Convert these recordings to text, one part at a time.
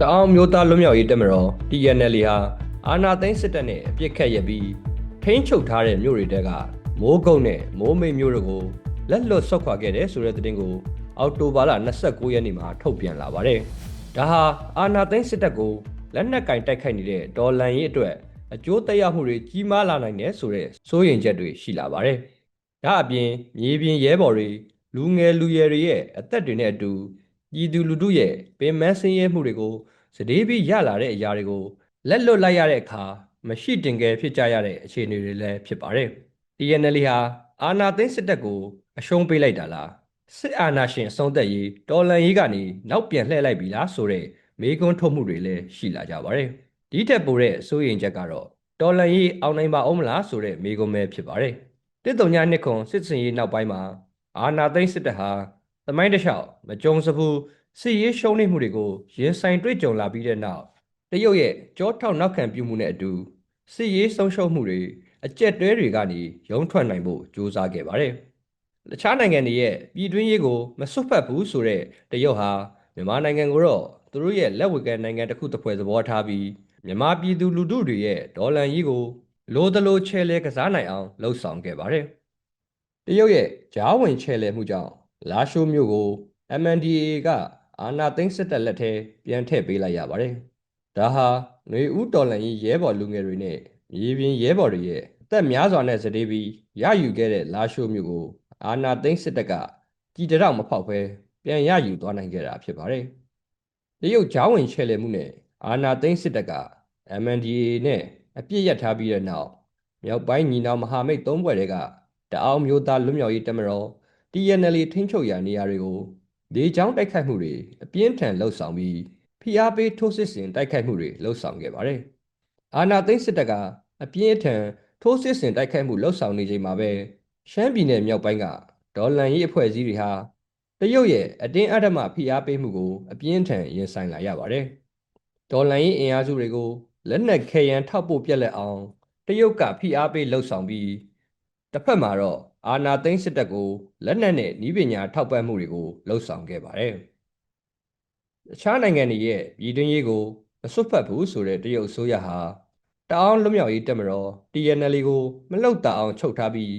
တအောင်မျိုးသားလွတ်မြောက်ရေးတပ်မတော် TNL ဟာအာဏာသိမ်းစစ်တပ်နဲ့အပြစ်ခတ်ရက်ပြီးထိန်းချုပ်ထားတဲ့မြို့တွေတဲကမိုးကုတ်နဲ့မိုးမိတ်မြို့တို့ကိုလက်လွတ်ဆုတ်ခွာခဲ့တဲ့ဆိုတဲ့သတင်းကိုအောက်တိုဘာလ29ရက်နေ့မှာထုတ်ပြန်လာပါတယ်။ဒါဟာအာဏာသိမ်းစစ်တပ်ကိုလက်နက်ကင်တိုက်ခိုက်နေတဲ့ဒေါ်လန်ရေးအတွက်အကျိုးသက်ရောက်မှုတွေကြီးမားလာနိုင်တယ်ဆိုတဲ့စိုးရိမ်ချက်တွေရှိလာပါတယ်။ဒါအပြင်မြေပြင်ရဲဘော်တွေလူငယ်လူရွယ်တွေရဲ့အသက်တွေနဲ့အတူ ပြည်သူလူထုရဲ့ပင်မဆင်းရဲမှုတွေကိုစတေးပြီးရလာတဲ့အရာတွေကိုလက်လွတ်လိုက်ရတဲ့အခါမရှိတင်ကယ်ဖြစ်ကြရတဲ့အခြေအနေတွေလည်းဖြစ်ပါတယ်။ TNL ဟာအာဏာသိမ်းစစ်တပ်ကိုအရှုံးပေးလိုက်တာလားစစ်အာဏာရှင်အဆုံးသက်ရေးတော်လန်ရေးကနေနောက်ပြန်လှည့်လိုက်ပြီလားဆိုတဲ့မေးခွန်းထုတ်မှုတွေလည်းရှိလာကြပါတယ်။ဒီထက်ပိုတဲ့စိုးရိမ်ချက်ကတော့တော်လန်ရေးအောင်နိုင်ပါအောင်မလားဆိုတဲ့မေးခွန်းပဲဖြစ်ပါတယ်။တစ်တုံညာနှစ်ခွန်စစ်စင်ရေးနောက်ပိုင်းမှာအာဏာသိမ်းစစ်တပ်ဟာ သမိုင်းတစ်လျှောက်မကြုံစဘူးစစ်ရေးရှုံးနိမှုတွေကိုရင်ဆိုင်တွေ့ကြုံလာပြီးတဲ့နောက်တရုတ်ရဲ့ကြောထောက်နောက်ခံပြုမှုနဲ့အတူစစ်ရေးဆုံးရှုံးမှုတွေအကြက်တွဲတွေကနေရုံးထွက်နိုင်ဖို့ကြိုးစားခဲ့ပါတယ်။တခြားနိုင်ငံတွေရဲ့ပြည်တွင်းရေးကိုမစွတ်ဖက်ဘူးဆိုတဲ့တရုတ်ဟာမြန်မာနိုင်ငံကိုတော့သူတို့ရဲ့လက်ဝက်ကနိုင်ငံတစ်ခုတစ်ဖွဲ့သဘောထားပြီးမြန်မာပြည်သူလူထုတွေရဲ့ဒေါ်လာရေးကိုလိုသလိုချဲလဲကစားနိုင်အောင်လှုံ့ဆော်ခဲ့ပါတယ်။တရုတ်ရဲ့ဂျားဝင်ချဲလဲမှုကြောင့် လာရှိုးမြို့ကို MNDAA ကအာဏာသိမ်းစစ်တပ်လက်ထဲပြန်ထည့်ပေးလိုက်ရပါတယ်။ဒါဟာຫນွေဦးတော်လန်ကြီးရဲဘော်လူငယ်တွေနဲ့မြေပြင်ရဲဘော်တွေရဲ့အသက်များစွာနဲ့စတေးပြီးရယူခဲ့တဲ့လာရှိုးမြို့ကိုအာဏာသိမ်းစစ်တပ်ကကြည်တရောက်မဖောက်ဘဲပြန်ရယူသွားနိုင်ခဲ့တာဖြစ်ပါတယ်။တရုတ်ဂျားဝင်ချဲလဲမှုနဲ့အာဏာသိမ်းစစ်တပ်က MNDAA နဲ့အပြစ်ရထားပြီးတဲ့နောက်မြောက်ပိုင်းညီနောင်မဟာမိတ်သုံးဘွဲ့တွေကတအောင်းမျိုးသားလွတ်မြောက်ရေးတပ်မတော် TNL ထိန်းချုပ်ရာနေရာတွေကိုဒေချောင်းတိုက်ခိုက်မှုတွေအပြင်းထန်လှုပ်ဆောင်ပြီးဖိအားပေးထိုးစစ်ဆင်တိုက်ခိုက်မှုတွေလှုပ်ဆောင်ခဲ့ပါတယ်။အာနာသိန်းစစ်တပ်ကအပြင်းထန်ထိုးစစ်ဆင်တိုက်ခိုက်မှုလှုပ်ဆောင်နေချိန်မှာပဲရှမ်းပြည်နယ်မြောက်ပိုင်းကဒေါ်လန်ရေးအဖွဲ့အစည်းတွေဟာတရုတ်ရဲ့အတင်းအဓမ္မဖိအားပေးမှုကိုအပြင်းထန်ရင်ဆိုင်လာရပါတယ်။ဒေါ်လန်ရေးအင်အားစုတွေကိုလက်နက်ခဲယမ်းထောက်ပို့ပြက်လက်အောင်တရုတ်ကဖိအားပေးလှုပ်ဆောင်ပြီး တစ်ဖက်မှာတော့အာနာသိန်းစစ်တပ်ကိုလက်နက်နဲ့ဤပညာထောက်ပံ့မှုတွေကိုလှုံ့ဆော်ခဲ့ပါတယ်။အခြားနိုင်ငံတွေရဲ့ပြည်တွင်းရေးကိုမစွတ်ဖက်ဘူးဆိုတဲ့တရုတ်အစိုးရဟာတအောင်လွတ်မြောက်ရေးတပ်မတော် TNL ကိုမလှုပ်တာအောင်ချုပ်ထားပြီး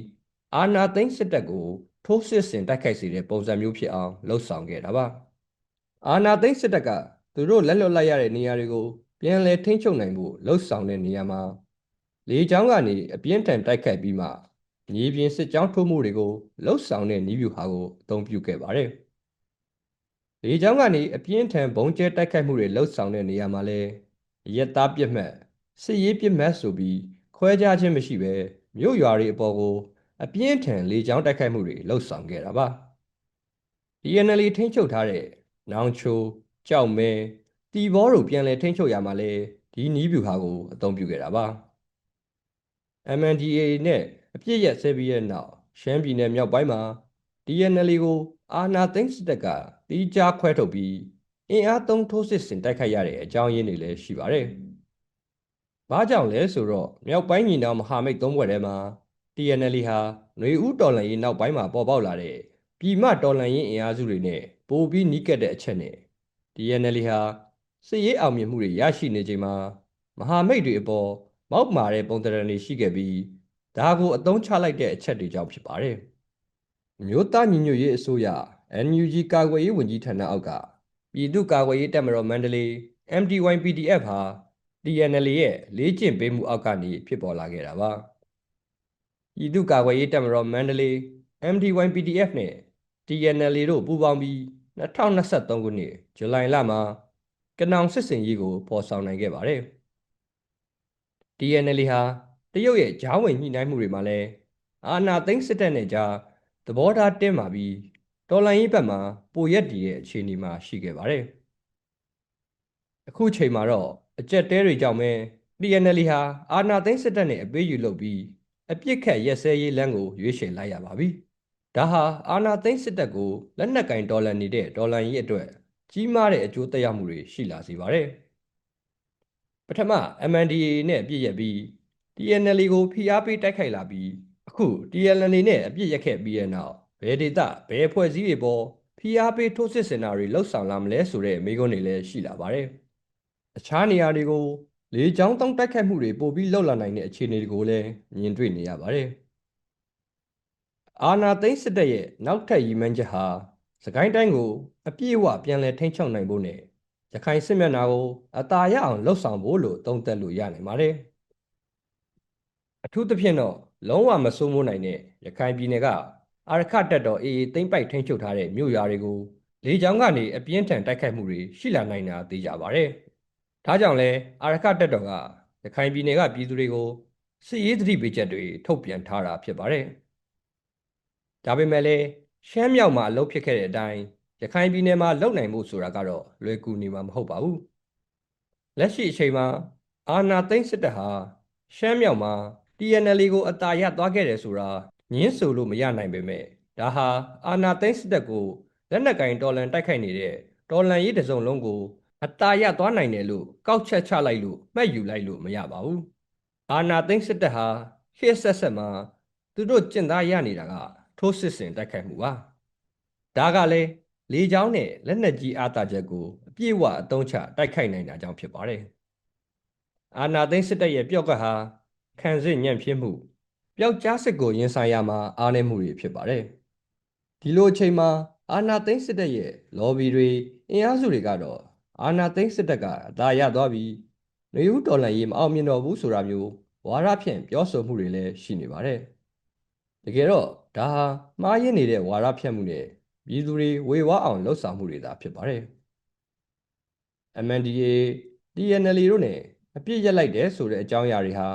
အာနာသိန်းစစ်တပ်ကိုထိုးစစ်ဆင်တိုက်ခိုက်စေတဲ့ပုံစံမျိုးဖြစ်အောင်လှုံ့ဆော်ခဲ့တာပါ။အာနာသိန်းစစ်တပ်ကသူတို့လက်လွတ်လိုက်ရတဲ့နေရာတွေကိုပြန်လည်ထိန်းချုပ်နိုင်ဖို့လှုံ့ဆော်တဲ့နေရာမှာလေကြောင်းကနေအပြင်းထန်တိုက်ခိုက်ပြီးမှ မြေပြင်စစ်ကြောင်းထိုးမှုတွေကိုလှုပ်ဆောင်တဲ့နည်းဗျူဟာကိုအသုံးပြုခဲ့ပါတယ်။လေကြောင်းကနေအပြင်းထန်ဘုံကျဲတိုက်ခိုက်မှုတွေလှုပ်ဆောင်တဲ့နေရာမှာလဲရက်သားပြစ်မှတ်စစ်ရေးပြစ်မှတ်ဆိုပြီးခွဲခြားခြင်းမရှိဘဲမြို့ရွာတွေအပေါ်ကိုအပြင်းထန်လေကြောင်းတိုက်ခိုက်မှုတွေလှုပ်ဆောင်ခဲ့တာပါ။ DNL ထိန်းချုပ်ထားတဲ့နောင်ချိုကြောက်မဲတီဘောတို့ပြန်လည်ထိန်းချုပ်ရမှာလဲဒီနီးဗျူဟာကိုအသုံးပြုခဲ့တာပါ။ MNDAA နဲ့ အပြစ်ရက်ဆဲပြီးရဲ့နောက်ရှမ်းပြည်နယ်မြောက်ပိုင်းမှာ DNL ကိုအာဏာသိမ်းစစ်တပ်ကတီးခြားခွဲထုတ်ပြီးအင်အားသုံးထိုးစစ်ဆင်တိုက်ခိုက်ရတဲ့အကြောင်းရင်းတွေလည်းရှိပါတယ်။ဘာကြောင့်လဲဆိုတော့မြောက်ပိုင်းညီနောင်မဟာမိတ်သုံးဘွဲ့ထဲမှာ TNL ဟာຫນွေဦးတော်လှန်ရေးနောက်ပိုင်းမှာပေါ်ပေါက်လာတဲ့ပြည်မတော်လှန်ရေးအင်အားစုတွေနဲ့ပိုပြီးနီးကပ်တဲ့အချက်နဲ့ TNL ဟာစစ်ရေးအောင်မြင်မှုတွေရရှိနေချိန်မှာမဟာမိတ်တွေအပေါ်မောက်မာတဲ့ပုံသဏ္ဍာန်တွေရှိခဲ့ပြီး ဒါကိုအသုံးချလိုက်တဲ့အချက်တွေကြောင့်ဖြစ်ပါတယ်။မြို့သားညီညွတ်ရေးအစိုးရ NUG ကာကွယ်ရေးဝန်ကြီးဌာနအောက်ကပြည်သူ့ကာကွယ်ရေးတပ်မတော်မန္တလေး MDY PDF ဟာ TNL ရဲ့လေးကျင့်ပေးမှုအောက်ကနေဖြစ်ပေါ်လာခဲ့တာပါ။ပြည်သူ့ကာကွယ်ရေးတပ်မတော်မန္တလေး MDY PDF နဲ့ TNL တို့ပူးပေါင်းပြီး2023ခုနှစ်ဇူလိုင်လမှာကနောင်စစ်စင်ရေးကိုပေါ်ဆောင်နိုင်ခဲ့ပါတယ်။ TNL ဟာ တရုတ်ရဲ့ဂျားဝင်ညှိနှိုင်းမှုတွေမှာလည်းအာဏာသိမ်းစစ်တပ်နဲ့ကြားသဘောထားတင်းမာပြီးတော်လိုင်းရေးဘက်မှာပိုရက်တည်ရဲ့အခြေအနေမှာရှိခဲ့ပါတယ်။အခုချိန်မှာတော့အကြက်တဲတွေကြောင့်ပဲ PNL ဟာအာဏာသိမ်းစစ်တပ်နဲ့အပေးယူလုပ်ပြီးအပြစ်ခတ်ရက်စဲရေးလမ်းကိုရွေးချယ်လိုက်ရပါပြီ။ဒါဟာအာဏာသိမ်းစစ်တပ်ကိုလက်နက်ကင်ဒေါ်လာနေတဲ့ဒေါ်လာကြီးအတွက်ကြီးမားတဲ့အကျိုးသက်ရောက်မှုတွေရှိလာစေပါတယ်။ပထမ MNDAA နဲ့အပြစ်ရက်ပြီး TNL ကိုဖိအားပေးတိုက်ခိုက်လာပြီးအခု TNL နဲ့အပြစ်ရက်ခဲ့ပြီးတဲ့နောက်ဘယ်ဒေတာဘယ်ဖွဲ့စည်းတွေပေါ်ဖိအားပေးထိုးစစ်ဆင်တာတွေလှုပ်ဆောင်လာမလဲဆိုတဲ့မေးခွန်းတွေလည်းရှိလာပါတယ်အခြားနေရာတွေကိုလေကြောင်းတောင်းတိုက်ခိုက်မှုတွေပိုပြီးလှုပ်လာနိုင်တဲ့အခြေအနေတွေကိုလည်းမြင်တွေ့နေရပါတယ်။အာနာသိန်းစစ်တပ်ရဲ့နောက်ထပ်ရည်မှန်းချက်ဟာစကိုင်းတိုင်းကိုအပြည့်အဝပြန်လည်ထိန်းချုပ်နိုင်ဖို့နဲ့ရခိုင်စစ်မျက်နှာကိုအသာရအောင်လှုပ်ဆောင်ဖို့လို့သုံးသပ်လို့ရနိုင်ပါတယ်။ အထူးသဖြင့်တော့လုံးဝမစိုးမိုးနိုင်တဲ့ရခိုင်ပြည်နယ်ကအာရခတက်တော်အေးအေးသိမ့်ပိုက်ထိန်းချုပ်ထားတဲ့မြို့ရွာတွေကိုလေကြောင်းကနေအပြင်းထန်တိုက်ခိုက်မှုတွေရှိလာနိုင်တာသိကြပါတယ်။ဒါကြောင့်လဲအာရခတက်တော်ကရခိုင်ပြည်နယ်ကပြည်သူတွေကိုစစ်ရေးသတိပေးချက်တွေထုတ်ပြန်ထားတာဖြစ်ပါတယ်။ဒါပေမဲ့လည်းရှမ်းမြောက်မှာအလုပ်ဖြစ်ခဲ့တဲ့အတိုင်းရခိုင်ပြည်နယ်မှာလုံနိုင်မှုဆိုတာကတော့လွယ်ကူနေမှာမဟုတ်ပါဘူး။လက်ရှိအချိန်မှာအာနာသိန်းစစ်တပ်ဟာရှမ်းမြောက်မှာ TNL ကိုအတာရသွားခဲ့တယ်ဆိုတာညင်းဆိုလို့မရနိုင်ပေမဲ့ဒါဟာအာနာသိန်းစစ်တပ်ကိုလက်နက်ကင်တော်လန်တိုက်ခိုက်နေတဲ့တော်လန်ရေးတစုံလုံးကိုအတာရသွားနိုင်တယ်လို့ကောက်ချက်ချလိုက်လို့မှတ်ယူလိုက်လို့မရပါဘူးအာနာသိန်းစစ်တပ်ဟာရှေ့ဆက်ဆက်မှာသူတို့ကျင့်သားရနေတာကထိုးစစ်ဆင်တိုက်ခိုက်မှုပါဒါကလည်းလေချောင်းနဲ့လက်နက်ကြီးအားတာချက်ကိုအပြည့်အဝအသုံးချတိုက်ခိုက်နိုင်တာကြောင့်ဖြစ်ပါတယ်အာနာသိန်းစစ်တပ်ရဲ့ပြော့ကတ်ဟာ ခံစစ်ညံ့ဖြစ်မှုပျောက်ကြားစစ်ကိုရင်ဆိုင်ရမှာအားနည်းမှုတွေဖြစ်ပါတယ်ဒီလိုအချိန်မှာအာနာသိန်းစစ်တပ်ရဲ့ lobby တွေအင်အားစုတွေကတော့အာနာသိန်းစစ်တပ်ကအသာရသွားပြီးနေဦးတော်လှန်ရေးမအောင်မြင်တော့ဘူးဆိုတာမျိုးဝါရဖြန့်ပြောဆိုမှုတွေလည်းရှိနေပါတယ်တကယ်တော့ဒါဟာမှားယွင်းနေတဲ့ဝါရဖြန့်မှုနဲ့ပြည်သူတွေဝေဝါအောင်လှုပ်ဆောင်မှုတွေသာဖြစ်ပါတယ် MNDA TNL တို့နဲ့အပြစ်ရက်လိုက်တယ်ဆိုတဲ့အကြောင်းအရာတွေဟာ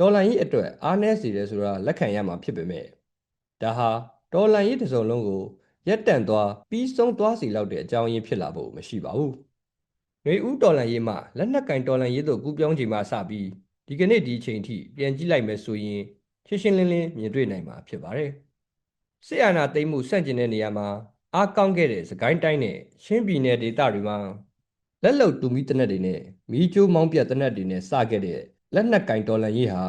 တော်လန်ကြီးအတွက်အားနည်းစေတယ်ဆိုတာလက်ခံရမှာဖြစ်ပေမဲ့ဒါဟာတော်လန်ကြီးတစ်စုံလုံးကိုရက်တန့်သွားပြီးဆုံးသွားစီလောက်တဲ့အကြောင်းရင်းဖြစ်လာဖို့မရှိပါဘူး။ရွေဦးတော်လန်ရေးမှာလက်နက်ကင်တော်လန်ရေးတို့ကူးပြောင်းချိန်မှာစပြီးဒီကနေ့ဒီအချိန်ထိပြန်ကြည့်လိုက်မယ်ဆိုရင်ရှင်းရှင်းလင်းလင်းမြင်တွေ့နိုင်မှာဖြစ်ပါတယ်။စစ်အာဏာသိမ်းမှုဆန့်ကျင်တဲ့နေရာမှာအားကောင်းခဲ့တဲ့စကိုင်းတိုင်းနဲ့ရှင်းပြည်နယ်ဒေသတွေမှာလက်လုံတူမီတနက်တွေနဲ့မီးကျိုးမောင်းပြတ်တနက်တွေနဲ့စခဲ့တဲ့ လက်နက်ကင်တော်လန်ရေးဟာ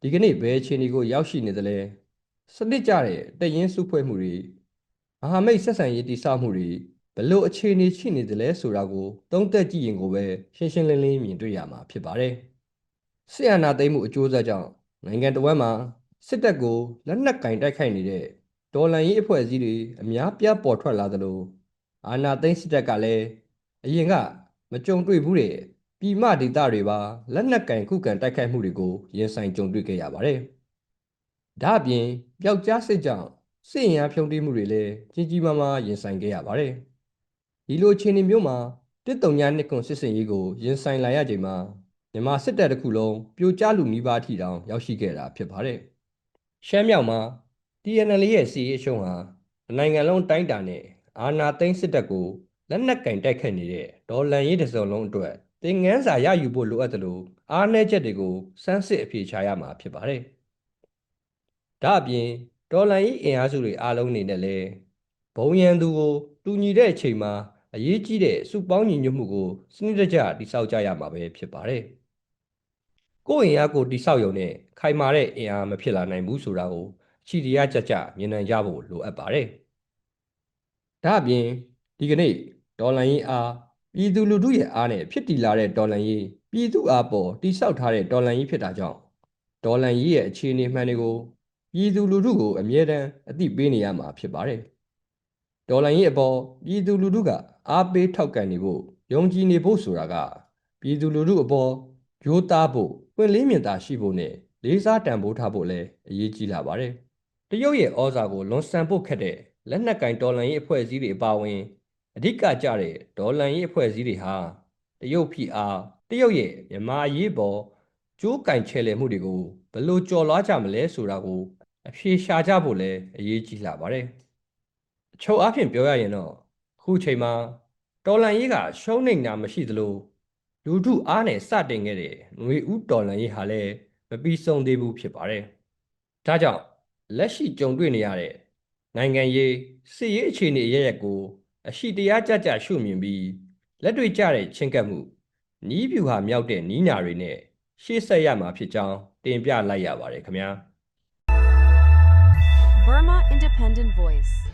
ဒီကနေ့ဘယ်အခြေအနေကိုရောက်ရှိနေသလဲစနစ်ကြတဲ့တရင်စုဖွဲ့မှုတွေမဟာမိတ်ဆက်ဆံရေးတည်ဆောက်မှုတွေဘလို့အခြေအနေရှိနေသလဲဆိုတာကိုသုံးသပ်ကြည့်ရင်ကိုပဲရှင်းရှင်းလင်းလင်းမြင်တွေ့ရမှာဖြစ်ပါတယ်ဆီယနာသိမ်းမှုအကျိုးဆက်ကြောင့်နိုင်ငံတော်ဝန်မှာစစ်တပ်ကိုလက်နက်ကင်တိုက်ခိုက်နေတဲ့ဒေါ်လန်ရေးအဖွဲ့အစည်းတွေအများပြားပေါ်ထွက်လာသလိုအာနာသိန်းစစ်တပ်ကလည်းအရင်ကမကြုံတွေ့ဘူးတဲ့ ပြည်မဒေသတွေပါလက်နက်ကင်ခုခံတိုက်ခိုက်မှုတွေကိုရင်ဆိုင်ကြုံတွေ့ခဲ့ရပါတယ်။ဒါ့အပြင်ပျောက်ကြားစစ်ကြောင့်စစ်ရင်အားဖြုံးတိမှုတွေလည်းကြီးကြီးမားမားရင်ဆိုင်ခဲ့ရပါတယ်။ဒီလိုအခြေအနေမျိုးမှာတစ်တုံညာနှစ်ခွန်စစ်စင်ရေးကိုရင်ဆိုင်လာရချိန်မှာမြန်မာစစ်တပ်တစ်ခုလုံးပြိုကျလူနီးပါးထိတောင်ရောက်ရှိခဲ့တာဖြစ်ပါတယ်။ရှမ်းမြောက်မှာ TNL ရဲ့စီရေးအရှုံးဟာနိုင်ငံလုံးတိုင်းတာနဲ့အာဏာသိမ်းစစ်တပ်ကိုလက်နက်ကင်တိုက်ခတ်နေတဲ့ဒေါ်လန်ရေးတစုံလုံးအတွက် သင်ငန်းစာရယူဖို့လိုအပ်တယ်လို့အားနည်းချက်တွေကိုစမ်းစစ်အဖြေရှာရမှာဖြစ်ပါတယ်။ဒါအပြင်ဒေါ်လန်ကြီးအင်အားစုတွေအားလုံးအနေနဲ့လည်းဘုံရန်သူကိုတူညီတဲ့အချိန်မှာအရေးကြီးတဲ့စုပေါင်းညီညွတ်မှုကိုစနစ်တကျတိစောက်ကြရမှာပဲဖြစ်ပါတယ်။ကိုယ်အင်အားကိုတိစောက်ရုံနဲ့ခိုင်မာတဲ့အင်အားမဖြစ်လာနိုင်ဘူးဆိုတာကိုခြိတရားကြကြမြင်နိုင်ကြဖို့လိုအပ်ပါတယ်။ဒါအပြင်ဒီကနေ့ဒေါ်လန်ကြီးအား ပြည်သူလူထုရဲ့အားနဲ့ဖြစ်တည်လာတဲ့ဒေါ်လန်ကြီးပြည်သူအားပေါ်တိဆောက်ထားတဲ့ဒေါ်လန်ကြီးဖြစ်တာကြောင့်ဒေါ်လန်ကြီးရဲ့အခြေအနေမှန်တွေကိုပြည်သူလူထုကိုအမြဲတမ်းအသိပေးနေရမှာဖြစ်ပါတယ်။ဒေါ်လန်ကြီးအပေါ်ပြည်သူလူထုကအားပေးထောက်ကန်နေဖို့ယုံကြည်နေဖို့ဆိုတာကပြည်သူလူထုအပေါ်ကြိုးသားဖို့ပွင့်လင်းမြင်သာရှိဖို့နဲ့လေးစားတန်ဖိုးထားဖို့လည်းအရေးကြီးလာပါတယ်။တရုတ်ရဲ့ဩဇာကိုလွန်ဆန်ဖို့ခက်တဲ့လက်နက်ကင်ဒေါ်လန်ကြီးအဖွဲ့အစည်းတွေအပါအဝင် အဓိကကျတဲ့ဒေါ်လန်ရေးအဖွဲ့အစည်းတွေဟာတရုတ်ဖိအားတရုတ်ရဲ့မြန်မာအရေးပေါ်ကျိုးကင်ချဲလှယ်မှုတွေကိုဘယ်လိုကြော်လွှားကြမလဲဆိုတာကိုအဖြေရှာကြဖို့လည်းအရေးကြီးလာပါတယ်။အချုပ်အဖြစ်ပြောရရင်တော့ခုချိန်မှာတော်လန်ရေးကရှုံးနေတာမရှိသလိုလူထုအားနဲ့စတင်ခဲ့တဲ့ငွေဥတော်လန်ရေးဟာလည်းမပြီးဆုံးသေးဘူးဖြစ်ပါတယ်။ဒါကြောင့်လက်ရှိကြုံတွေ့နေရတဲ့နိုင်ငံရေးစစ်ရေးအခြေအနေအရရက်ကို အရှိတရားကြကြရှုမြင်ပြီးလက်တွေ့ကျတဲ့ချင်းကပ်မှုနီးဗျူဟာမြောက်တဲ့နီးနာတွေနဲ့ရှေ့ဆက်ရမှာဖြစ်ကြောင်းတင်ပြလိုက်ရပါတယ်ခင်ဗျာ Burma Independent Voice.